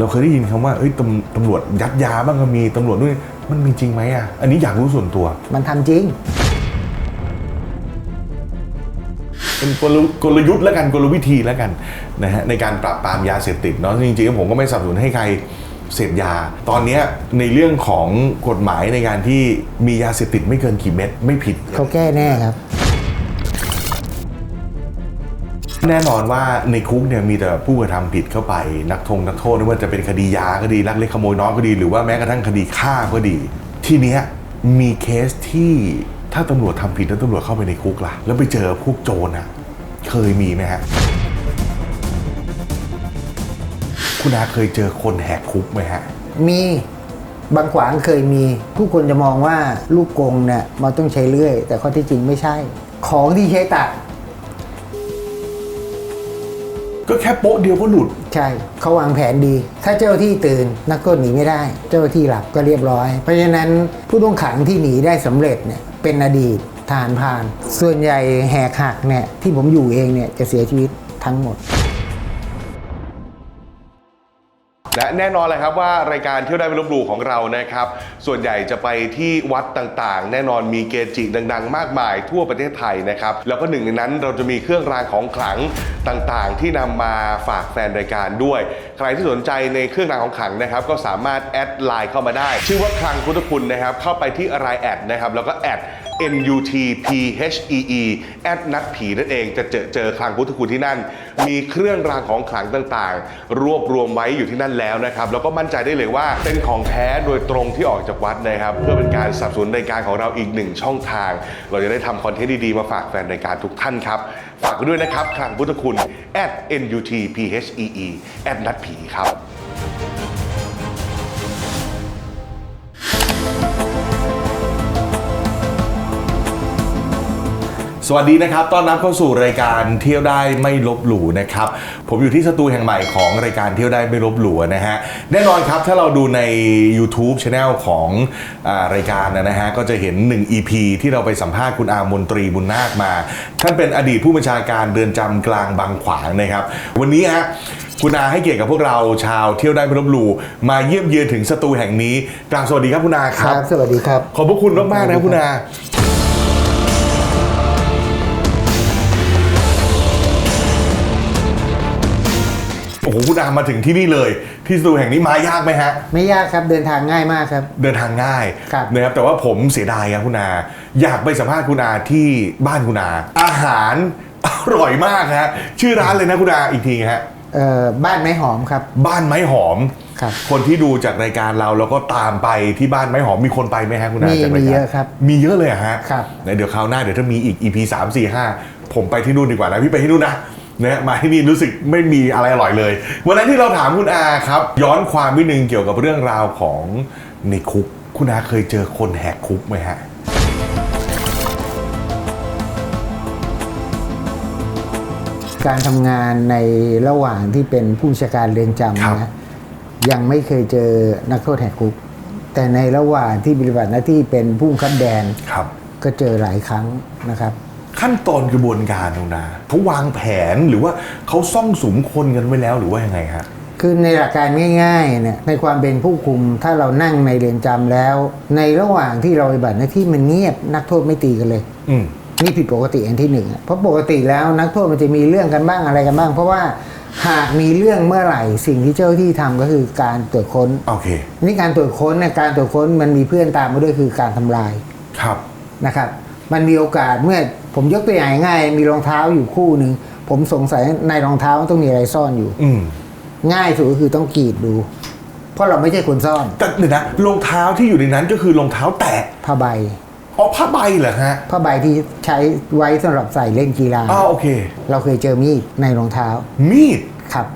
เราเคยได้ยินคำว่าเอ้ยตำตำรวจยัดยาบ้างก็มีตำรวจด้วยมันมีจริงไหมอะอันนี้อยากรู้ส่วนตัว มันทำจริง เป็นกลยุกลยุทธ์และกันกลวิธีแล้วกันนะฮะในการปราบปรามยาเสพติดเนาะจริงๆผมก็ไม่สนับสนุนให้ใครเสพยา ตอนเนี้ยในเรื่องของกฎหมายในการที่มียาเสพติดไม่เกินกี่เม็ดไม่ผิดเขาแก้แน่ครับ แน่นอนว่าในคุกเนี่ยมีแต่ผู้กระทำผิดเข้าไป นักทงนักโทษไม่ว่าจะเป็นคดียาก็ดีลักเล็กขโมยน้อยก็ดี หรือว่าแม้กระทั่งคดีฆ่าก็ดี ทีเนี้ยมีเคสที่ถ้าตำรวจทำผิดแล้วตำรวจเข้าไปในคุกล่ะ แล้วไปเจอพวกโจรอะ เคยมีไหมฮะ คุณอาเคยเจอคนแหกคุกไหมฮะ มีบางขวางเคยมี ผู้คนจะมองว่าลูกกงเนี่ยมันต้องใช้เลื่อย แต่ข้อที่จริงไม่ใช่ ของที่ใช้ตัด ก็แค่โป๊ะเดียวก็หลุด ใช่เขาวางแผนดี ถ้าเจ้าที่ตื่นนักโทษหนีไม่ได้ เจ้าที่หลับก็เรียบร้อย เพราะฉะนั้นผู้ต้องขังที่หนีได้สำเร็จเนี่ยเป็นอดีตทานผ่าน ส่วนใหญ่แหกหักเนี่ยที่ผมอยู่เองเนี่ยจะเสียชีวิตทั้งหมด และแน่นอนเลยครับว่ารายการเที่ยวได้ไม่ลบหลู่ของเรานะครับ ส่วนใหญ่จะไปที่วัดต่างๆ แน่นอนมีเกจิดัง ๆ มากมายทั่วประเทศไทยนะครับ แล้วก็หนึ่งในนั้นเราจะมีเครื่องรางของขลังต่างๆ ที่นำมาฝากแฟนรายการด้วย ใครที่สนใจในเครื่องรางของขลังนะครับ ก็สามารถแอดไลน์เข้ามาได้ ชื่อว่าคลังพุทธคุณนะครับ เข้าไปที่รายแอดนะครับแล้วก็แอด NUTPHEE แอดนัดผีนั่นเองจะเจอเจอคลังพุทธคุณที่นั่น มีเครื่องรางของขลังต่างๆ รวบรวมไว้อยู่ที่นั่นแล้วนะครับ แล้วก็มั่นใจได้เลยว่าเป็นของแท้โดยตรงที่ออกจากวัดนะครับ เพื่อเป็นการสนับสนุนรายการของเราอีกหนึ่งช่องทาง เราจะได้ทำคอนเทนต์ดีๆ มาฝากแฟนรายการทุกท่านครับ ฝากด้วยนะครับคลังพุทธคุณ at NUTPHEE แอดนัดผีครับ สวัสดีนะครับ ต้อนรับเข้าสู่รายการเที่ยวได้ไม่ลบหลู่นะครับ ผมอยู่ที่สตูแห่งใหม่ของรายการเที่ยวได้ไม่ลบหลู่นะฮะ แน่นอนครับถ้าเราดูใน YouTube Channel ของอารายการนะฮะ ก็จะเห็น 1 EP ที่เราไปสัมภาษณ์คุณอามนตรีบุญนาคมา ท่านเป็นอดีตผู้บัญชาการเรือนจำกลางบางขวางนะครับ วันนี้ฮะคุณอาให้เกียรติกับพวกเราชาวเที่ยวได้ไม่ลบหลู่มาเยี่ยมเยือนถึงสตูแห่งนี้กลางสวัสดีครับคุณอาคครัรับบสวัสดีครับ ขอบพระคุณมากๆนะครับคุณอา อ้โหคุณอามาถึงที่นี่เลย ที่สตูแห่งนี้มายากไหมฮะ ไม่ยากครับเดินทางง่ายมากครับ เดินทางง่ายครับนะครับแต่ว่าผมเสียดายครับคุณอาอยากไปสัมภาษณ์คุณอาที่บ้านคุณอาอาหารอร่อยมากฮะชื่อร้านเลยนะคุณอาอีกทีฮะเอ่อบ้านไม้หอมครับ บ้านไม้หอมครับคนที่ดูจากรายการเราแล้วก็ตามไปที่บ้านไม้หอมมีคนไปไหมฮะคุณอามีจากรายมีการเยอะครับมีเยอะเลยเหรอฮะครับไหนเดี๋ยวคราวหน้าเดี๋ยวถ้ามีอีก EP 3 4 5ผมไปที่นู่นดีกว่านะพี่ไปที่นู่นนะ นะมาที่นี่รู้สึกไม่มีอะไรอร่อยเลย วันนั้นที่เราถามคุณอาครับ ย้อนความวินึงเกี่ยวกับเรื่องราวของในคุก คุณอาเคยเจอคนแหกคุกไหมฮะการทำงานในระหว่างที่เป็นผู้บัญชาการเรือนจำครับนะยังไม่เคยเจอนักโทษแหกคุก แต่ในระหว่างที่ปฏิบัติหน้าที่เป็นผู้บังคับแดนครับก็เจอหลายครั้งนะครับ ขั้นตอนกระบวนการคุณอาเขาวางแผนหรือว่าเขาซ่องสุมคนกันไว้แล้วหรือว่ายังไงฮะคือในหลักการง่ายๆเนี่ยในความเป็นผู้คุมถ้าเรานั่งในเรือนจำแล้ว ในระหว่างที่เราปฏิบัติหน้าที่มันเงียบนักโทษไม่ตีกันเลย อืมนี่ผิดปกติอันที่หนึ่งอะเพราะปกติแล้วนักโทษมันจะมีเรื่องกันบ้างอะไรกันบ้าง เพราะว่าหากมีเรื่องเมื่อไหร่สิ่งที่เจ้าหน้าที่ทำก็คือการตรวจค้นโอเคนี่การตรวจค้นเนี่ยการตรวจค้นมันมีเพื่อนตามมาด้วยคือการทำลายครับนะครับ มันมีโอกาสเมื่อ ผมยกตัวอย่างง่ายๆมีรองเท้าอยู่คู่หนึ่ง ผมสงสัยในรองเท้าต้องมีอะไรซ่อนอยู่ อืมง่ายสุดก็คือต้องกรีดดู เพราะเราไม่ใช่คนซ่อนแต่เดี๋ยวนะรองเท้าที่อยู่ในนั้นก็คือรองเท้าแตะผ้าใบอ๋อผ้าใบเหรอฮะผ้าใบที่ใช้ไว้สำหรับใส่เล่นกีฬาอ้าวโอเค เราเคยเจอมีดในรองเท้ามีด ครับ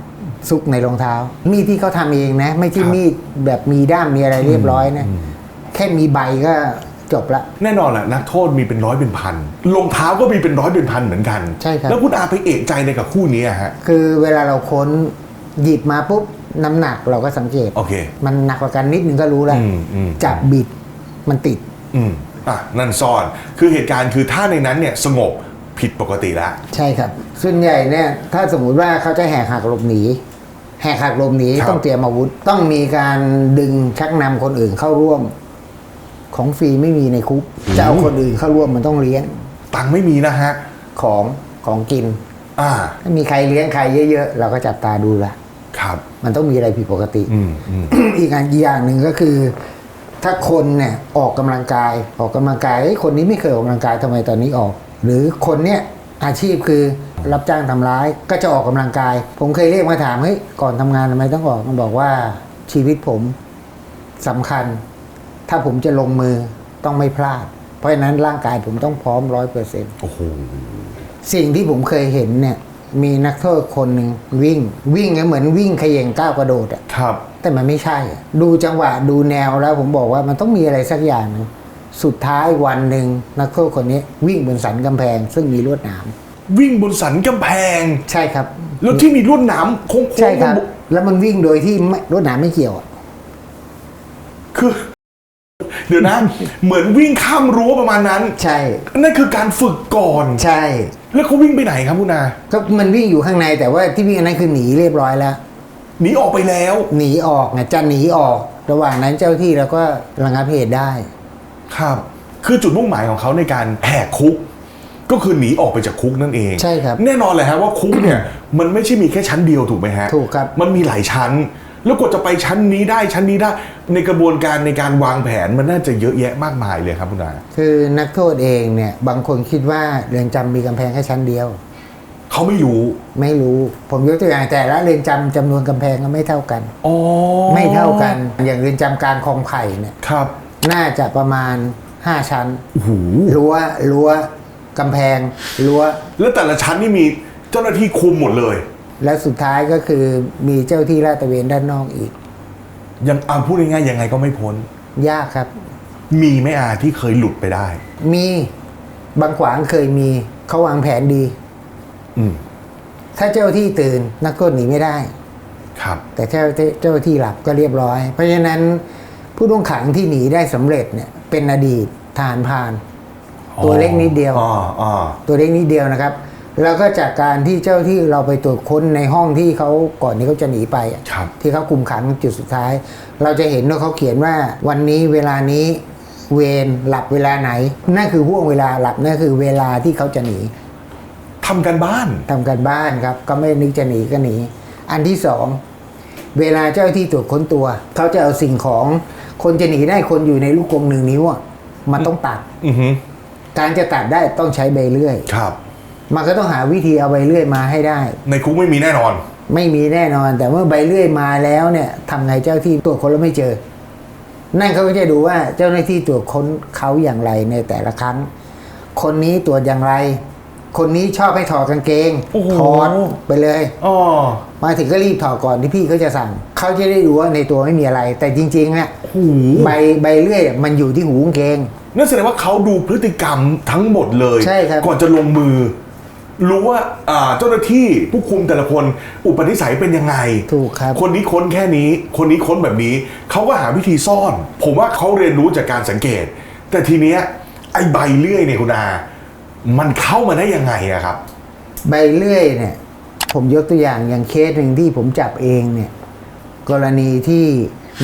ซุกในรองเท้า มีดที่เขาทำเองนะ ไม่ใช่ครับ มีดแบบมีด้ามมีอะไรเรียบร้อยนะแค่มีใบก็ จบละ แน่นอนแหละนักโทษมีเป็นร้อยเป็นพันรองเท้าก็มีเป็นร้อยเป็นพันเหมือนกันใช่ครับ แล้วคุณอาไปเอกใจในกับคู่นี้อะฮะคือเวลาเราค้นหยิบมาปุ๊บน้ำหนักเราก็สังเกต โอเค มันหนักกว่ากันนิดนึงก็รู้แล้ว อืมอืม จับบิดมันติด อืมอะนั่นซ่อนคือเหตุการณ์คือถ้าในนั้นเนี่ยสงบผิดปกติแล้วใช่ครับ ส่วนใหญ่เนี่ยถ้าสมมุติว่าเขาจะแหกหักหลบหนี แหกหักหลบหนีครับ ต้องเตรียมอาวุธ ต้องมีการดึงชักนำคนอื่นเข้าร่วม ของฟรีไม่มีในคุกจะเอาคนอื่นเข้าร่วมมันต้องเลี้ยง ตังค์ไม่มีนะฮะ ของของกิน อ่า ถ้ามีใครเลี้ยงใครเยอะๆ เราก็จับตาดูละครับ มันต้องมีอะไรผิดปกติอืมอืมอีกอันอีกอย่างหนึ่งก็คือ ถ้าคนเนี่ยออกกำลังกาย ออกกำลังกายเอ้ยคนนี้ไม่เคยออกกำลังกายทำไมตอนนี้ออก หรือคนเนี่ยอาชีพคือรับจ้างทำร้ายก็จะออกกำลังกาย ผมเคยเรียกมาถามเฮ้ยก่อนทำงานทำไมต้องออกมันบอกว่าชีวิตผมสำคัญ ถ้าผมจะลงมือต้องไม่พลาด เพราะฉะนั้นร่างกายผมต้องพร้อมร้อยเปอร์เซ็นต์โอ้โหสิ่งที่ผมเคยเห็นเนี่ยมีนักโทษคนหนึ่งวิ่ง วิ่งก็เหมือนวิ่งเขย่งก้าวกระโดดอะครับ แต่มันไม่ใช่อะดูจังหวะดูแนวแล้วผมบอกว่ามันต้องมีอะไรสักอย่างหนึงสุดท้ายวันหนึ่งนักโทษคนนี้วิ่งบนสันกำแพง ซึ่งมีลวดหนามวิ่งบนสันกำแพง ใช่ครับ แล้วที่มีลวดหนามโค้งๆใช่ครับบนแล้วมันวิ่งโดยที่ไม่ลวดหนามไม่เกี่ยวอะคือ เดี๋ยวนะเหมือนวิ่งข้ามรั้วประมาณนั้น ใช่ นั่นคือการฝึกก่อน ใช่ แล้วเขาวิ่งไปไหนครับคุณนาก็มันวิ่งอยู่ข้างในแต่ว่าที่วิ่งอันนั้นคือหนีเรียบร้อยแล้วหนีออกไปแล้ว หนีออกไงจะหนีออก ระหว่างนั้นเจ้าที่เราก็ระงับเหตุได้ ครับ คือจุดมุ่งหมายของเขาในการแหกคุก ก็คือหนีออกไปจากคุกนั่นเองใช่ครับแน่นอนเลยฮะว่าคุกเนี่ยมันไม่ใช่มีแค่ชั้นเดียวถูกไหมฮะถูกครับมันมีหลายชั้น แล้วกว่าจะไปชั้นนี้ได้ชั้นนี้ได้ ในกระบวนการในการวางแผนมันน่าจะเยอะแยะมากมายเลยครับคุณนาคือนักโทษเองเนี่ยบางคนคิดว่าเรือนจำมีกำแพงแค่ชั้นเดียว เขาไม่รู้ไม่รู้ผมยกตัวอย่างแต่ละเรือนจำจำนวนกำแพงก็ไม่เท่ากัน อ๋อไม่เท่ากันอย่างเรือนจำกลางคลองไผ่เนี่ยครับน่าจะประมาณ 5 ชั้น โอ้โหรั้วรั้วกำแพงรั้ว แล้วแต่ละชั้นนี่มีเจ้าหน้าที่คุมหมดเลย และสุดท้ายก็คือมีเจ้าที่ลาดตระเวนด้านนอกอีก ยังอ่าพูดง่ายๆยังไงก็ไม่พ้น ยากครับ มีไหม่อาที่เคยหลุดไปได้ มีบางขวางเคยมีเขาวางแผนดี อืมถ้าเจ้าที่ตื่นนักโทษหนีไม่ได้ ครับ แต่ถ้าเจ้าที่หลับก็เรียบร้อย เพราะฉะนั้นผู้ต้องขังที่หนีได้สำเร็จเนี่ย เป็นอดีตทหารพราน ตัวเล็กนิดเดียว อ๋ออ๋อตัวเล็กนิดเดียวนะครับ แล้วก็จากการที่เจ้าที่เราไปตรวจค้นในห้องที่เขาก่อนที่เขาจะหนีไปอะครับ ที่เขาคุมขังจุดสุดท้าย เราจะเห็นว่าเขาเขียนว่าวันนี้เวลานี้เวรหลับเวลาไหน นั่นคือห่วงเวลาหลับนั่นคือเวลาที่เขาจะหนีทำกันบ้าน ทำกันบ้านครับ ก็ไม่นึกจะหนีก็หนี อันที่สองเวลาเจ้าที่ตรวจค้นตัวเขาจะเอาสิ่งของคนจะหนีได้คนอยู่ในลูกกรงหนึ่งนิ้วอะมันต้องตัด อือฮึการจะตัดได้ต้องใช้ใบเลื่อย ครับ มันก็ต้องหาวิธีเอาใบเลื่อยมาให้ได้ ในคุกไม่มีแน่นอน ไม่มีแน่นอน แต่เมื่อใบเลื่อยมาแล้วเนี่ยทำไงเจ้าที่ตรวจค้นแล้วไม่เจอ นั่นเขาก็จะดูว่าเจ้าหน้าที่ตรวจค้นเขาอย่างไรในแต่ละครั้ง คนนี้ตรวจอย่างไร คนนี้ชอบให้ถอดกางเกงโอ้โห ถอดไปเลยอ๋อมาถึงก็รีบถอดก่อนที่พี่เขาจะสั่งเขาจะได้ดูว่าในตัวไม่มีอะไร แต่จริงๆเนี่ยหูใบใบเลื่อยมันอยู่ที่หูกางเกง นั่นแสดงว่าเขาดูพฤติกรรมทั้งหมดเลย ใช่ครับ ก่อนจะลงมือ รู้ว่าอ่าเจ้าหน้าที่ผู้คุมแต่ละคน อุปนิสัยเป็นยังไง ถูกครับ คนนี้ค้นแค่นี้ คนนี้ค้นแบบนี้เขาก็หาวิธีซ่อน ผมว่าเขาเรียนรู้จากการสังเกต แต่ทีเนี้ยไอ้ใบเลื่อยเนี่ยคุณอามันเข้ามาได้ยังไงอะครับ ใบเลื่อยเนี่ย ผมยกตัวอย่างอย่างเคสหนึ่งที่ผมจับเองเนี่ย กรณีที่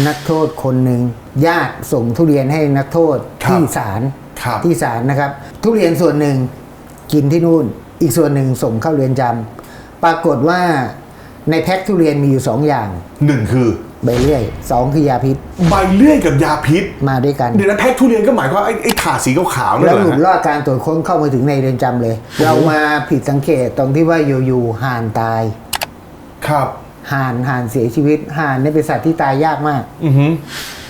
นักโทษคนหนึ่งญาติส่งทุเรียนให้นักโทษครับที่ศาลครับ ที่ศาลนะครับ ทุเรียนส่วนหนึ่งกินที่นู่น อีกส่วนหนึ่งส่งเข้าเรือนจำปรากฏว่าในแพ็คทุเรียนมีอยู่สองอย่างหนึ่งคือใบเลื่อยสองคือยาพิษ ใบเลื่อยกับยาพิษมาด้วยกัน เดี๋ยวนะแพ็คทุเรียนก็หมายความว่าไอ้ไอ้ถาดสีขาวๆนั่นแล้วเหรหลุอดฮะรอดการตรวจค้นเข้ามาถึงในเรือนจำเลย เรามาผิดสังเกตตรงที่ว่าอยู่ๆห่านตาย ครับห่านห่านเสียชีวิตห่านเนี่ยเป็นสัตว์ที่ตายยากมาก อือฮึ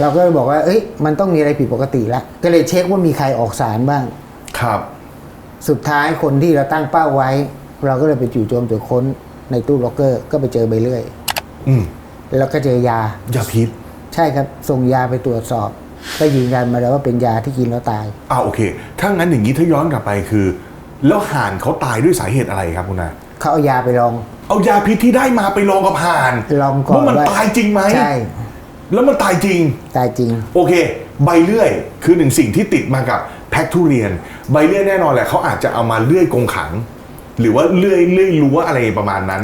เราก็เลยบอกว่า เอ้ยมันต้องมีอะไรผิดปกติละก็เลยเช็คว่ามีใครออกสารบ้าง ครับ สุดท้ายคนที่เราตั้งเป้าไว้ เราก็เลยไปจู่โจมตรวจค้นในตู้ล็อกเกอร์ก็ไปเจอใบเลื่อยอืมแล้วก็เจอยา ยาพิษใช่ครับ ส่งยาไปตรวจสอบ ก็ยืนยันมาแล้วว่าเป็นยาที่กินแล้วตาย อ่าโอเค ถ้างั้นอย่างนี้ถ้าย้อนกลับไปคือ แล้วห่านเขาตายด้วยสาเหตุอะไรครับคุณนาเขาเอายาไปลองเอายาพิษที่ได้มาไปลองกับห่านลองก่อนว่ามันว่าตายจริงไหมใช่ แล้วมันตายจริง ตายจริง โอเค ใบเลื่อยคือหนึ่งสิ่งที่ติดมากับ แพ็คทุเรียน ใบเลื่อยแน่นอนแหละเขาอาจจะเอามาเลื่อยกรงขัง หรือว่าเลื่อยเลื่อยรั้วอะไรประมาณนั้น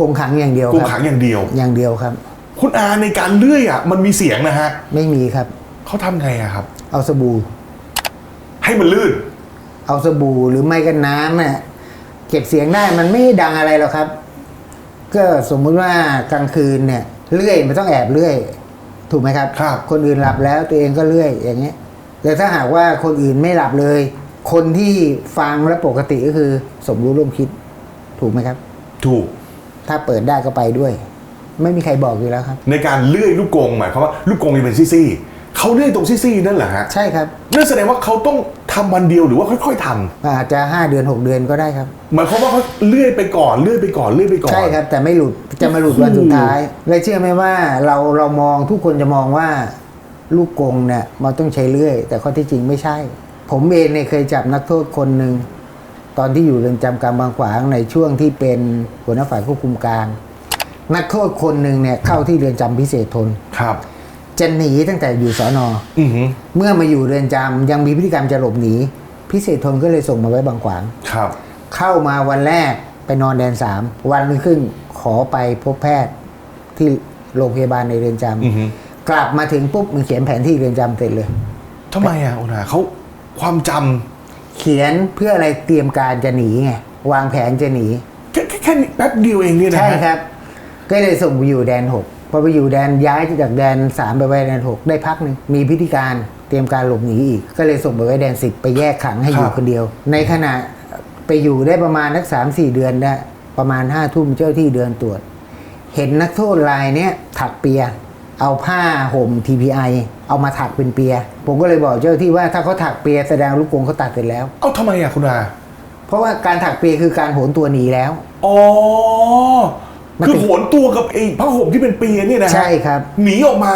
กรงขังอย่างเดียวกรงครัขับงอย่างเดียว อย่างเดียวครับ คุณอาในการเลื่อยอะมันมีเสียงนะฮะ ไม่มีครับเขาทำไงอะครับ เอาสบู่ ให้มันลื่น เอาสบู่หรือไม่ก็น้ำเนี่ยเก็บเสียงได้มันไม่ดังอะไรหรอกครับ ก็สมมุติว่ากลางคืนเนี่ยเลื่อยมันต้องแอบเลื่อย ถูกไหมครับครับคนอื่นหลับแล้วตัวเองก็เลื่อยอย่างเงี้ย แต่ถ้าหากว่าคนอื่นไม่หลับเลย คนที่ฟังแล้วปกติก็คือ สมรู้ร่วมคิด ถูกไหมครับ ถูก ถ้าเปิดได้ก็ไปด้วย ไม่มีใครบอกอยู่แล้วครับ ในการเลื่อยลูกกรงหมายความว่าลูกกรงจะเป็นซี่ๆเขาเลื่อยตรงซี่ๆนั่นเหรอฮะใช่ครับนั่นแสดงว่าเขาต้องทำวันเดียวหรือว่าค่อย ๆทำอาจจะห้าเดือนหกเดือนก็ได้ครับ หมายความว่าเขาเลื่อยไปก่อนเลื่อยไปก่อนเลื่อยไปก่อน ใช่ครับ แต่ไม่หลุดจะมาหลุดวันสุดท้าย และเชื่อไหมว่าเราเรามองทุกคนจะมองว่า ลูกกงเนี่ยมันต้องใช้เลื่อย แต่ข้อที่จริงไม่ใช่ ผมเองเนี่ยเคยจับนักโทษคนหนึ่งตอนที่อยู่เรือนจำกลางบางขวางในช่วงที่เป็นหัวหน้าฝ่ายควบคุมกลางนักโทษคนหนึ่งเนี่ยเข้าที่เรือนจำพิเศษทนครับจะหนีตั้งแต่อยู่สอนออือหือเมื่อมาอยู่เรือนจำยังมีพฤติกรรมจะหลบหนี พิเศษทนก็เลยส่งมาไว้บางขวางครับ เข้ามาวันแรกไปนอนแดนสามวันรุ่งขึ้นขอไปพบแพทย์ที่โรงพยาบาลในเรือนจำอือหือ กลับมาถึงปุ๊บมันเขียนแผนที่เรือนจำเสร็จเลย ทำไมอะโอนาเขาความจำเขียนเพื่ออะไรเตรียมการจะหนีไงวางแผนจะหนีแค่แค่แค่แป๊บเดียวเองเนี่ยนะใช่ฮะครับ ก็เลยส่งไปอยู่แดนหกพอไปอยู่แดนย้ายจากแดนสามไปไว้แดนหกได้พักหนึ่งมีพิธีการเตรียมการหลบหนีอีก ก็เลยส่งไปไว้แดนสิบไปแยกขังให้อยู่คนเดียว ในขณะไปอยู่ได้ประมาณนักสามสี่เดือนได้ประมาณห้าทุ่มเจ้าที่เดินตรวจ เห็นนักโทษรายเนี้ยถักเปีย เอาผ้าห่ม TPI เอามาถักเป็นเปีย ผมก็เลยบอกเจ้าที่ว่าถ้าเขาถักเปียแสดงลูกกรงเขาตัดเสร็จแล้ว เอ้าทำไมอะคุณอา เพราะว่าการถักเปียคือการโหนตัวหนีแล้ว อ๋อ มันคือเป็น โหนตัวกับไอ้ผ้าห่มที่เป็นเปียเนี่ยนะฮะใช่ครับ หนีออกมา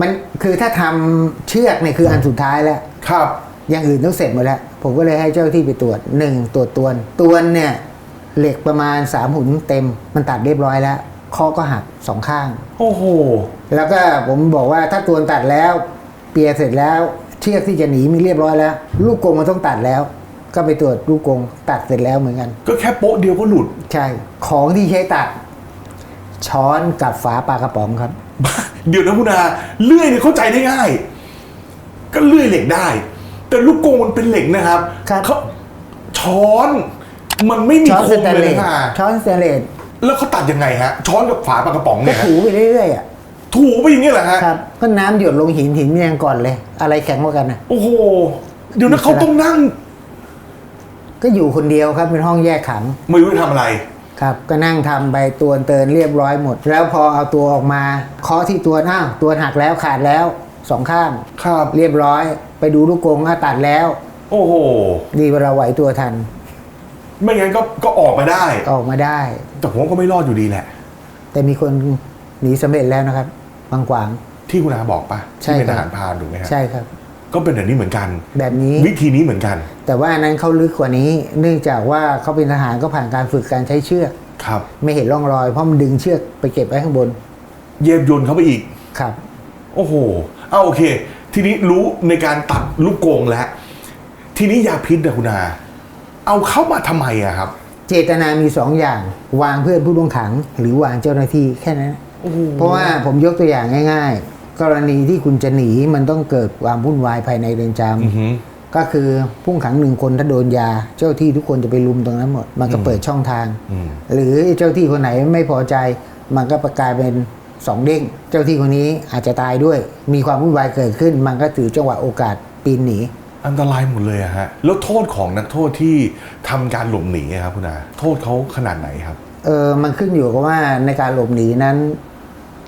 มันคือถ้าทำเชือกเนี่ยคืออันสุดท้ายแล้ว ครับ อย่างอื่นต้องเสร็จหมดแล้ว ผมก็เลยให้เจ้าที่ไปตรวจหนึ่งตรวจตวนตวนเนี่ยเหล็กประมาณสามหุ่นเต็ม มันตัดเรียบร้อยแล้ว ข้อก็หักสองข้าง โอ้โห แล้วก็ผมบอกว่าถ้าตวนตัดแล้ว เปียเสร็จแล้ว เชือกที่จะหนีมีเรียบร้อยแล้ว ลูกกรงมันต้องตัดแล้ว ก็ไปตรวจลูกกรงตัดเสร็จแล้วเหมือนกัน ก็แค่โป๊ะเดียวก็หลุด ใช่ ของที่ใช้ตัด ช้อนกับฝาปลากระป๋องครับ เดี๋ยวนะคุณอาเลื่อยเนี่ยเข้าใจได้ง่าย ก็เลื่อยเหล็กได้ แต่ลูกกรงมันเป็นเหล็กนะครับครับ เขาช้อน มันไม่มีช้อนคสมแตนเลเลยสนะอาช้อนสแตนเลส แล้วเขาตัดยังไงฮะ ช้อนกับฝาปลากระป๋องก็เนี่ยฮะถูไปเรื่อยๆอะถูไปอย่างนี้เหรอฮะ ครับก็น้ำหยดลงหินหินมันยังก่อนเลย อะไรแข็งกว่ากันนะโอ้โห เดี๋ยวนะเขาต้องนั่ง ก็อยู่คนเดียวครับเป็นห้องแยกขัง ไม่รู้จะทำอะไร ครับก็นั่งทำไปตัวเตือนเรียบร้อยหมด แล้วพอเอาตัวออกมาเคาะที่ตัวอ้าวตัวหักแล้วขาดแล้วสองข้างครับ เรียบร้อย ไปดูลูกกรงอะตัดแล้ว โอ้โห ดีว่าเราไหวตัวทัน ไม่งั้นก็ก็ออกมาได้ ออกมาได้ แต่ผมว่าก็ไม่รอดอยู่ดีแหละ แต่มีคนหนีสำเร็จแล้วนะครับบางขวาง ที่คุณอาบอกปะใช่ที่เป็นครัทบ หารพรานถูกไหมฮะใช่ครับ ก็เป็นแบบนี้เหมือนกัน แบบนี้ วิธีนี้เหมือนกันแต่ว่าอันนั้นเขาลึกกว่านี้ เนื่องจากว่าเขาเป็นทหารก็ผ่านการฝึกการใช้เชือก ครับ ไม่เห็นร่องรอยเพราะมันดึงเชือกไปเก็บไว้ข้างบนเย็บยนต์เข้าไปอีก ครับ โอ้โหเอาโอเค ทีนี้รู้ในการตัดลูกกรงแล้ว ทีนี้ยาพิษนะคุณอา เอาเข้ามาทำไมอะครับ เจตนามีสองอย่าง วางเพื่อนผู้ต้องขัง หรือวางเจ้าหน้าที่แค่นั้นเพราะว่าผมยกตัวอย่างง่าย ๆ กรณีที่คุณจะหนีมันต้องเกิดความวุ่นวายภายในเรือนจอือหือำก็คือผู้ต้องขังหนึ่งคนถ้าโดนยา เจ้าที่ทุกคนจะไปลุมตรงนั้นหมด มันก็เปิดช่องทางอืมหรือเจ้าที่คนไหนไม่พอใจ มันก็ประกลายเป็นสองเด้ง เจ้าที่คนนี้อาจจะตายด้วย มีความวุ่นวายเกิดขึ้น มันก็ถือจังหวะโอกาสปีนหนี อันตรายหมดเลยอะฮะแล้วโทษของนักโทษที่ทำการหลบหนีอะครับคุณอาโทษเขาขนาดไหนครับเออมันขึ้นอยู่กับว่าในการหลบหนีนั้น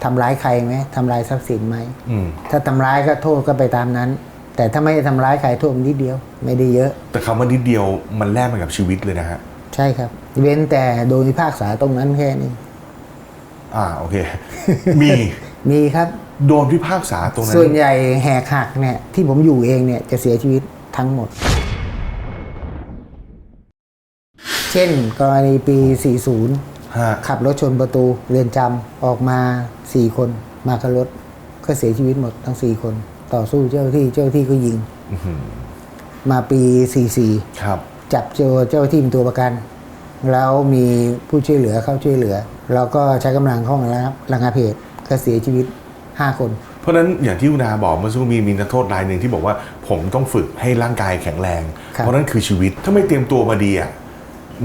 ทำร้ายใครไหมทำร้ายทรัพย์สินไหมอืมถ้าทำร้ายก็โทษก็ไปตามนั้น แต่ถ้าไม่ได้ทำร้ายใครโทษมันนิดเดียว ไม่ได้เยอะ แต่คำว่านิดเดียวมันแลกมากับชีวิตเลยนะฮะใช่ครับ เว้นแต่โดนพิพากษาตรงนั้นแค่นี้อ่าโอเค มีมีครับ โดนพิพากษาตรงนั้นส่วนใหญ่แหกหักเนี่ยที่ผมอยู่เองเนี่ยจะเสียชีวิตทั้งหมด เช่นกรณีปี 40 ฮะขับรถชนประตูเรือนจำออกมาสี่คนมากับรถก็เสียชีวิตหมดทั้งสี่คน ต่อสู้เจ้าที่เจ้าที่ก็ยิง อื้อหือมาปี 44 ครับ จับเจอเจ้าที่เป็นตัวประกัน แล้วมีผู้ช่วยเหลือเข้าช่วยเหลือแล้วก็ใช้กำลังเข้ามาแล้วระงับเหตุก็เสียชีวิต 5 คน เพราะฉะนั้นอย่างที่คุณอาบอกเมื่อสักครู่มีมีนักโทษรายหนึ่งที่บอกว่าผมต้องฝึกให้ร่างกายแข็งแรงครับเพราะนั่นคือชีวิตถ้าไม่เตรียมตัวมาดีอะ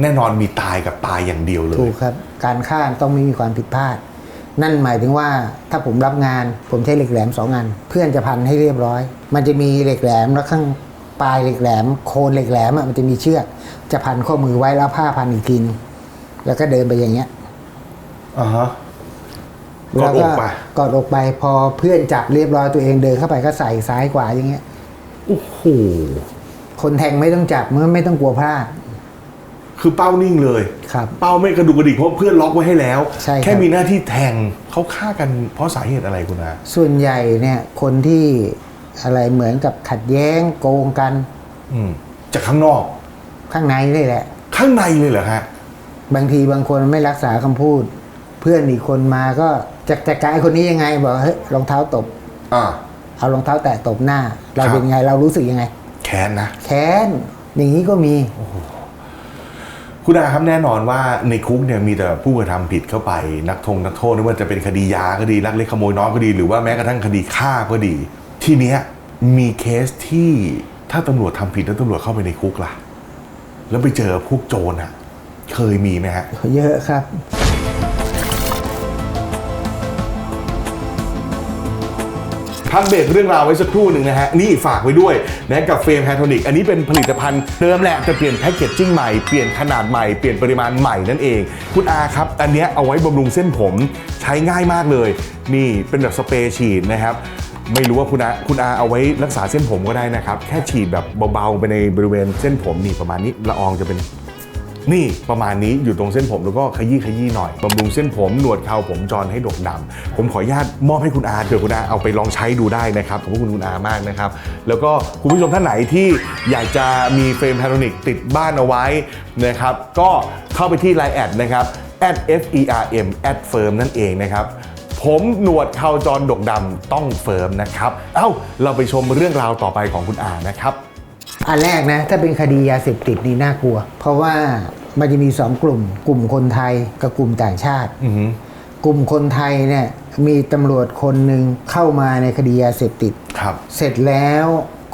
แน่นอนมีตายกับตายอย่างเดียวเลยถูกครับ การฆ่าต้องไม่มีความผิดพลาด นั่นหมายถึงว่าถ้าผมรับงานผมใช้เหล็กแหลมสองอัน เพื่อนจะพันให้เรียบร้อย มันจะมีเหล็กแหลมแล้วข้างปลายเหล็กแหลม โคนเหล็กแหลมอะมันจะมีเชือก จะพันข้อมือไว้แล้วผ้าพันอีกทีนึงแล้วก็เดินไปอย่างเงี้ยอ่าฮะ กแล้อวดอก็กไปกอดอกไปพอเพื่อนจับเรียบร้อยตัวเองเดินเข้าไปก็ใส่ซ้ายขวาอย่างเงี้ยโอ้โหคนแทงไม่ต้องจับเมื่อไม่ต้องกลัวพลาด คือเป้านิ่งเลยครับเป้าไม่กระดุกกระดิกเพราะเพื่อนล็อกไว้ให้แล้วใช่ครับแค่มีหน้าที่แทงเขาฆ่ากันเพราะสาเหตุอะไรคุณอาส่วนใหญ่เนี่ยคนที่อะไรเหมือนกับขัดแย้งโกงกัน อืมจากข้างนอก ข้างในนี่แหละ ข้างในเลยเหรอฮะบางทีบางคนไม่รักษาคำพูดเพื่อนอีกคนมาก็จะจัดการไอ้คนนี้ยังไง บอกเฮ้ยรองเท้าตบอ่าเอารองเท้าแตะตบหน้า เราครับเป็นไงเรารู้สึกยังไง แค้นนะแค้นอย่างนี้ก็มีคุณอาครับแน่นอนว่าในคุกเนี่ยมีแต่ผู้กระทำผิดเข้าไป นักทงนักโทษไม่ว่าจะเป็นคดียาก็ดีลักเล็กขโมยน้องก็ดีหรือว่าแม้กระทั่งคดีฆ่าก็ดี ทีเนี้ยมีเคสที่ถ้าตำรวจทำผิดแล้วตำรวจเข้าไปในคุกล่ะ แล้วไปเจอพวกโจรอะเคยมีไหมฮะเยอะครับ พักเบรกเรื่องราวไว้สักครู่หนึ่งนะฮะ นี่ฝากไว้ด้วยนะกับเฟรมแฮทอนิกอันนี้เป็นผลิตภัณฑ์เดิมแหละแต่เปลี่ยนแพ็กเกจจิ้งใหม่เปลี่ยนขนาดใหม่เปลี่ยนปริมาณใหม่นั่นเอง คุณอาครับ อันเนี้ยเอาไว้บำรุงเส้นผมใช้ง่ายมากเลย นี่เป็นแบบสเปรย์ฉีดนะครับไม่รู้ว่าคุณอาคุณอาเอาไว้รักษาเส้นผมก็ได้นะครับ แค่ฉีดแบบเบาๆไปในบริเวณเส้นผมนี่ประมาณนี้ละอองจะเป็น นี่ประมาณนี้อยู่ตรงเส้นผมแล้วก็ขยี้ขยี้หน่อยบำรุงเส้นผมหนวดเคราผมจรให้ดกดำผมขออนุญาตมอบให้คุณอาเผื่อคุณอาเอาไปลองใช้ดูได้นะครับขอบคุณคุณอามากนะครับ แล้วก็คุณผู้ชมท่านไหนที่อยากจะมีเฟรมพาโนนิกติดบ้านเอาไว้นะครับ ก็เข้าไปที่ Line แอดนะครับ f e r m at firm นั่นเองนะครับ ผมหนวดเคราจรดกดำต้องเฟิร์มนะครับ เอ้า เราไปชมเรื่องราวต่อไปของคุณอานะครับ อันแรกนะ ถ้าเป็นคดียาเสพติดนี่น่ากลัว เพราะว่า มันจะมีสองกลุ่ม กลุ่มคนไทยกับกลุ่มต่างชาติอือหือกลุ่มคนไทยเนี่ยมีตำรวจคนหนึ่งเข้ามาในคดียาเสพติดครับ เสร็จแล้ว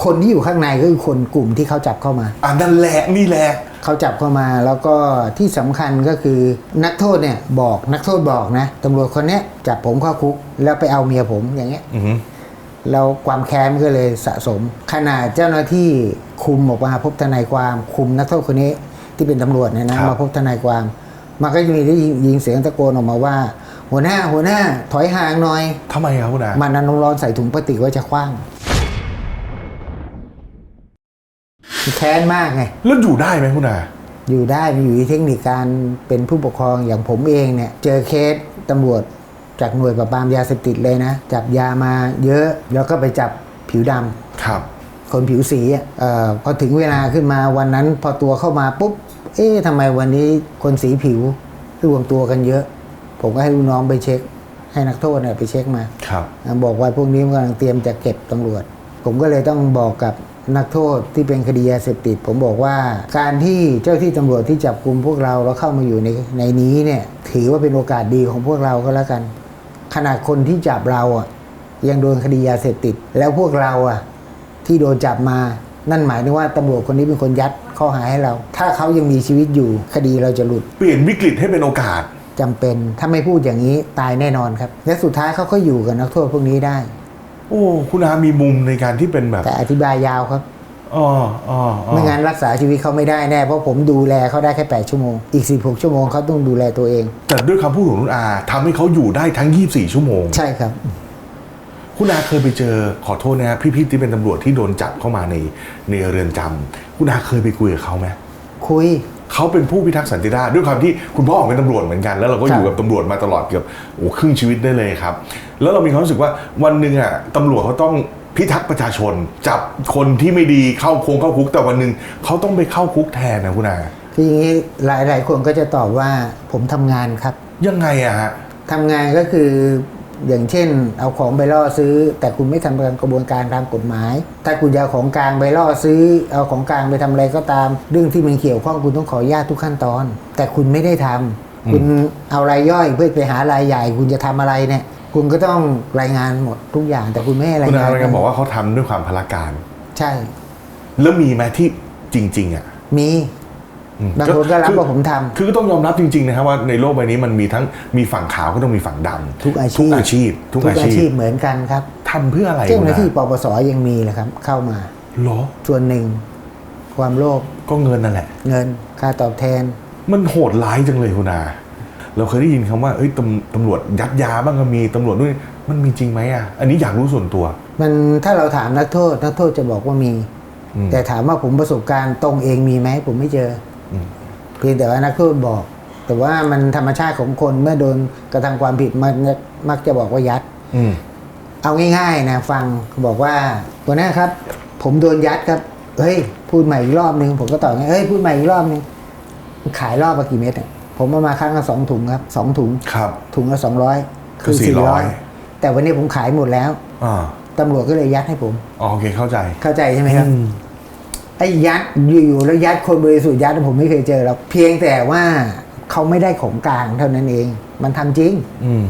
คนที่อยู่ข้างในก็คือคนกลุ่มที่เขาจับเข้ามาอ่านั่นแหละนี่แหละเขาจับเข้ามาแล้วก็ที่สำคัญก็คือนักโทษเนี่ยบอกนักโทษบอกนะตำรวจคนเนี้ยจับผมเข้าคุก แล้วไปเอาเมียผมอย่างเงี้ยอือหือแล้วความแค้นก็เลยสะสม ขนาดเจ้าหน้าที่คุมออกมาพบทนายความคุมนักโทษคนนี้ ที่เป็นตำรวจเนี่ยนะครับ มาพบทนายความ มันก็จะมีได้ยินเสียงตะโกนออกมาว่า หัวหน้าหัวหน้าถอยห่างหน่อยทำไมครับคุณอามันน้ำร้อนใส่ถุงพลาสติกไว้จะคว้างแค้นมากไงแล้วอยู่ได้ไหมคุณอาอยู่ได้มันอยู่ที่เทคนิคการเป็นผู้ปกครองอย่างผมเองเนี่ย เจอเคสตำรวจจากหน่วยปราบปรามยาเสพติดเลยนะ จับยามาเยอะ แล้วก็ไปจับผิวดำครับ คนผิวสีอะเออพอถึงเวลาขึ้นมาวันนั้น พอตัวเข้ามาปุ๊บ เอ๊ะทำไมวันนี้คนสีผิวรวมตัวกันเยอะ ผมก็ให้ลูกน้องไปเช็ค ให้นักโทษเนี่ยไปเช็คมาครับบอกว่าพวกนี้มันกำลังเตรียมจะเก็บตำรวจ ผมก็เลยต้องบอกกับนักโทษที่เป็นคดียาเสพติด ผมบอกว่าการที่เจ้าที่ตำรวจที่จับกลุ่มพวกเราแล้วเข้ามาอยู่ในในนี้เนี่ยถือว่าเป็นโอกาสดีของพวกเราก็แล้วกัน ขนาดคนที่จับเราอะยังโดนคดียาเสพติด แล้วพวกเราอะ ที่โดนจับมา นั่นหมายถึงว่าตำรวจคนนี้เป็นคนยัดข้อหาให้เรา ถ้าเขายังมีชีวิตอยู่คดีเราจะหลุด เปลี่ยนวิกฤตให้เป็นโอกาสจำเป็นถ้าไม่พูดอย่างนี้ตายแน่นอนครับ และสุดท้ายเขาก็อยู่กับนักโทษพวกนี้ได้ โอ้ คุณอามีมุมในการที่เป็นแบบแต่อธิบายยาวครับอ๋ออ๋ออ๋อไม่งั้นรักษาชีวิตเขาไม่ได้แน่เพราะผมดูแลเขาได้แค่8ชั่วโมงอีก16ชั่วโมงเขาต้องดูแลตัวเอง แต่ด้วยคำพูดของคุณอาทำให้เขาอยู่ได้ทั้ง 24 ชั่วโมง ใช่ครับ คุณอาเคยไปเจอขอโทษนะฮะพี่ๆที่เป็นตำรวจที่โดนจับเข้ามาในในเรือนจำคุณอาเคยไปคุยกับเขาไหมคุย เขาเป็นผู้พิทักษ์สันติราษฎร์ด้วยความที่คุณพ่อเป็นตำรวจเหมือนกัน แล้วเราก็อยู่ครับกับตำรวจมาตลอดเกือบโอ้ครึ่งชีวิตได้เลยครับ แล้วเรามีความรู้สึกว่าวันหนึ่งอะตำรวจเขาต้องพิทักษ์ประชาชน จับคนที่ไม่ดีเข้าโคงเข้าคุกแต่วันหนึ่งเขาต้องไปเข้าคุกแทนนะคุณอาคืออย่างนี้หลายหลายคนก็จะตอบว่าผมทำงานครับยังไงอะฮะ ทำงานก็คือ อย่างเช่น เอาของไปล่อซื้อ แต่คุณไม่ทำตามกระบวนการตามกฎหมาย ถ้าคุณจะเอาของกลางไปล่อซื้อ เอาของกลางไปทำอะไรก็ตาม เรื่องที่มันเกี่ยวข้องคุณต้องขออนุญาตทุกขั้นตอน แต่คุณไม่ได้ทำคุณเอารายย่อยเพื่อไปหารายใหญ่ คุณจะทำอะไรเนี่ยคุณก็ต้องรายงานหมดทุกอย่าง แต่คุณไม่ให้ราคุยณงาอานกำลังบอกว่าเขาทำด้วยความพละการ ใช่ แล้วมีไหมที่จริง ๆอะมีอืม บางคนก็รับว่าผมทำคือก็ต้องยอมรับจริงๆนะครับว่าในโลกใบนี้มันมีทั้งมีฝั่งขาวก็ต้องมีฝั่งดำทุกอาชีพทุกอาชีพทุกอาชีพเหมือนกันครับทำเพื่ออะไรเจ้าหน้าที่คุณปปสยังมีเลยครับ เข้ามาอาเหรอส่วนหนึ่ง ความโลภก็เงินนั่นแหละ เงินค่าตอบแทน มันโหดร้ายจังเลยคุณอาเราเคยได้ยินคำว่าเอ้ยตำตำรวจยัดยาบ้างก็มีตำรวจด้วยมันมีจริงไหมอะ อันนี้อยากรู้ส่วนตัว มันถ้าเราถามนักโทษนักโทษจะบอกว่ามีอืมแต่ถามว่าผมประสบการณ์ตรงเองมีไหมผมไม่เจออม เพียงแต่ว่านักโทษบอก แต่ว่ามันธรรมชาติของคนเมื่อโดนกระทำความผิดมันมักจะบอกว่ายัดอืมเอาง่ายๆนะฟังบอกว่าหัวหน้าครับ ผมโดนยัดครับเฮ้ย พูดใหม่อีกรอบนึงผมก็ตอบไงเฮ้ยพูดใหม่อีกรอบนึงขายรอบละกี่เม็ดอะผมเอามาครั้งละสองถุงครับสองถุงครับ ถุงละสองร้อยคือสี่400แต่วันนี้ผมขายหมดแล้วอ่าตำรวจก็เลยยัดให้ผมอ๋อโอเคเข้าใจ เข้าใจใช่ไหมครับอืม ไอ้ยัดอยู่ๆแล้วยัดคนบริสุทธิ์ยัดผมไม่เคยเจอหรอกเพียงแต่ว่าเขาไม่ได้ของกลางเท่านั้นเอง มันทำจริง อืม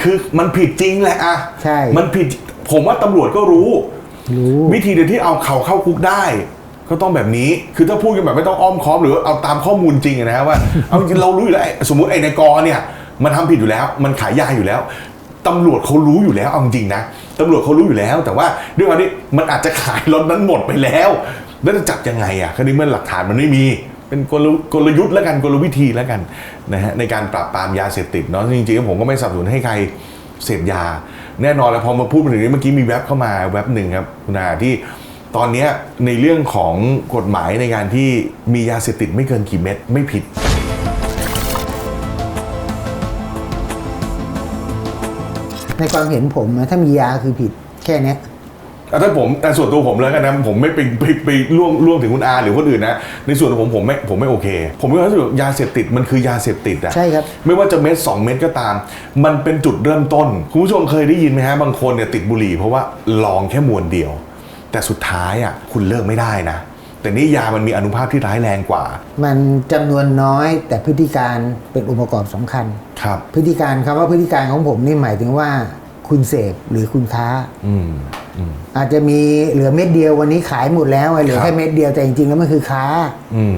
คือมันผิดจริงแหละอะใช่ มันผิดผมว่าตำรวจก็รู้ รู้ วิธีเดียวที่เอาเขาเข้าคุกได้ ก็ต้องแบบนี้ คือถ้าพูดกันแบบไม่ต้องอ้อมค้อมหรือเอาตามข้อมูลจริงอะนะว่า เอาจริงเรารู้อยู่แล้วไอ้สมมติไอ้ในกอเนี่ย มันทำผิดอยู่แล้ว มันขายยาอยู่แล้วตำรวจเขารู้อยู่แล้วเอาจริงนะตำรวจเขารู้อยู่แล้ว แต่ว่าด้วยความที่มันอาจจะขายรถนั้นหมดไปแล้ว แล้วจะจับยังไงอะคดีเมื่อหลักฐานมันไม่มี เป็นกลยุกลยุทธ์แล้วกันกลวิธีแล้วกันนะฮะในการปราบปรามยาเสพติดเนาะจริงๆผมก็ไม่สนับสนุนให้ใครเสพยา แน่นอนแล้วพอมาพูดถึงนี้เมื่อกี้มีแว็บเข้ามาแว็บหนึ่งครับคุณอาที่ตอนนี้ในเรื่องของกฎหมายในการที่มียาเสพติดไม่เกินกี่เม็ดไม่ผิดในความเห็นผมนะถ้ามียาคือผิดแค่นี้ ถ้าผมแต่ส่วนตัวผมแล้วกันนะผมไม่ไปไปไปล่วงล่วงถึงคุณอาหรือคนอื่นนะในส่วนของผมผมไม่ผมไม่โอเค ผมก็รู้สึกว่ายาเสพติดมันคือยาเสพติดอะใช่ครับไม่ว่าจะเม็ดสองเม็ดก็ตาม มันเป็นจุดเริ่มต้น คุณผู้ชมเคยได้ยินไหมฮะบางคนเนี่ยติดบุหรี่เพราะว่าลองแค่มวนเดียว แต่สุดท้ายอะคุณเลิกไม่ได้นะ แต่นี่ยามันมีอนุภาพที่ร้ายแรงกว่า มันจำนวนน้อยแต่พฤติการเป็นองค์ประกอบสำคัญครับพฤติการคำว่าพฤติการของผมนี่หมายถึงว่าคุณเสพหรือคุณค้า อืมอืมอาจจะมีเหลือเม็ดเดียววันนี้ขายหมดแล้วเหลือครับแค่เม็ดเดียวแต่จริงๆแล้วมันคือค้า อืม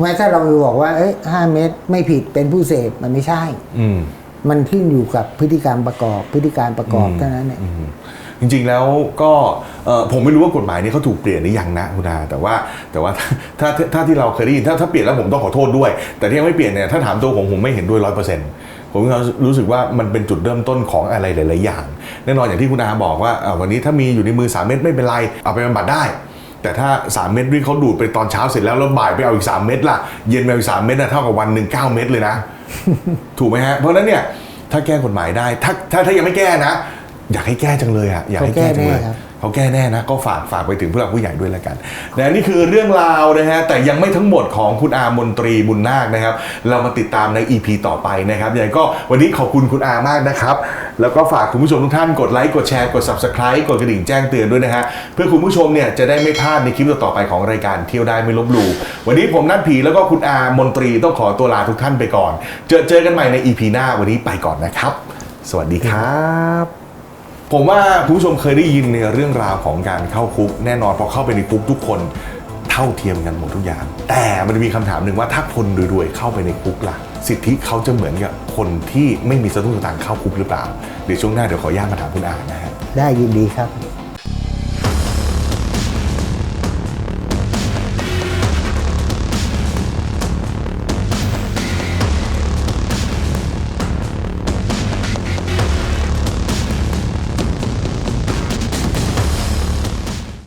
แม้ถ้าเราไปบอกว่าเอ้ยห้าเม็ดไม่ผิดเป็นผู้เสพมันไม่ใช่ อืมมันขึ้นอยู่กับพฤติกรรมประกอบ พฤติการประกอบเท่านั้นเนี่ยอืมจริงๆแล้วก็เอ่อผมไม่รู้ว่ากฎหมายนี้เขาถูกเปลี่ยนหรือยังนะคุณอาแต่ว่าแต่ว่าถ้าถ้าถ้าที่เราเคยได้ยินถ้าถ้าเปลี่ยนแล้วผมต้องขอโทษด้วย แต่ที่ยังไม่เปลี่ยนเนี่ยถ้าถามตัวผมผมไม่เห็นด้วยร้อยเปอร์เซ็นต์ ผมรู้สึกว่ามันเป็นจุดเริ่มต้นของอะไรหลาย ๆ อย่าง แน่นอนอย่างที่คุณอาบอกว่าวันนี้ถ้ามีอยู่ในมือ 3 เม็ดไม่เป็นไร เอาไปบำบัดได้ แต่ถ้า 3 เม็ดที่เขาดูดไปตอนเช้าเสร็จแล้วแล้วบ่ายไปเอาอีก 3 เม็ดล่ะ เย็นไปเอาอีก 3 เม็ดนะเท่ากับวันหนึ่งเก้าเม็ดเลยนะ ถูกไหมฮะ เพราะฉะนั้นเนี่ยถ้าแก้กฎหมายได้ ถ้าถ้าถ้ายังไม่แก้นะ อยากให้แก้จังเลยอะอยากให้แก้จังเลยเขาแก้แน่ครับเขาแก้แน่นะก็ฝากฝากไปถึงผู้หลักผู้ใหญ่ด้วยแล้วกันนะนี่คือเรื่องราวนะฮะแต่ยังไม่ทั้งหมดของคุณอามนตรีบุญนาคนะครับ เรามาติดตามใน EP ต่อไปนะครับยังไงก็วันนี้ขอบคุณคุณอามากนะครับ แล้วก็ฝากคุณผู้ชมทุกท่านกดไลค์กดแชร์กด subscribe กดกระดิ่งแจ้งเตือนด้วยนะฮะเพื่อคุณผู้ชมเนี่ยจะได้ไม่พลาดในคลิปต่อๆไปของรายการเที่ยวได้ไม่ลบหลู่วันนี้ผมนัทผีแล้วก็คุณอามนตรีต้องขอตัวลาทุกท่านไปก่อน เจอเจอกันใหม่ใน EP หน้าวันนี้ไปก่อนนะครับ สวัสดีครับ ผมว่าคุณผู้ชมเคยได้ยินในเรื่องราวของการเข้าคุก แน่นอนพอเข้าไปในคุกทุกคนเท่าเทียมกันหมดทุกอย่าง แต่มันมีคำถามหนึ่งว่าถ้าคนรวยๆเข้าไปในคุกล่ะ สิทธิเขาจะเหมือนกับคนที่ไม่มีสตุ้งสตางค์เข้าคุกหรือเปล่าเดี๋ยวช่วงหน้าเดี๋ยวขออนุญาตมาถามคุณอานะฮะได้ยินดีครับ